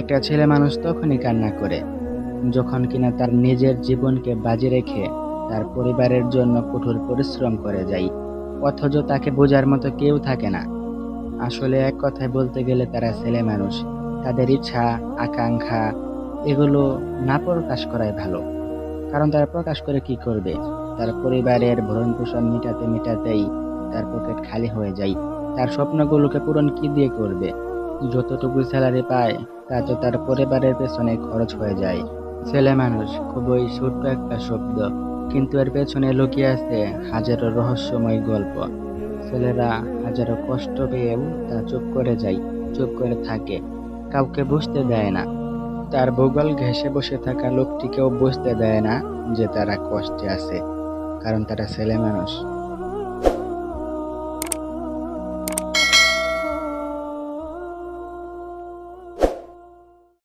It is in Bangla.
একটা ছেলে মানুষ তখনই কান্না করে, যখন কিনা তার নিজের জীবনকে বাজি রেখে তার পরিবারের জন্য কঠোর পরিশ্রম করে যায়, অথচ তাকে বোঝার মতো কেউ থাকে না। আসলে এক কথায় বলতে গেলে তারা ছেলে মানুষ, তাদের ইচ্ছা, আকাঙ্ক্ষা, এগুলো না প্রকাশ করাই ভালো। কারণ তারা প্রকাশ করে কি করবে? তার পরিবারের ভরণ পোষণ মেটাতে মেটাতেই তার পকেট খালি হয়ে যায়। তার স্বপ্নগুলোকে পূরণ কি দিয়ে করবে? যতটুকু স্যালারি পায় তা তো তার পরিবারের পেছনে খরচ হয়ে যায়। ছেলে মানুষ, খুবই ছোট্ট একটা শব্দ। কিন্তু এর পেছনে লুকিয়ে আছে হাজারো রহস্যময় গল্প। ছেলেরা হাজারো কষ্ট পেয়েও তা চুপ করে যায়, চুপ করে থাকে। কাউকে বুঝতে দেয় না। তার ভূগোল ঘেঁষে বসে থাকা লোকটিকেও বুঝতে দেয় না যে তারা কষ্টে আছে, কারণ তারা ছেলে মানুষ।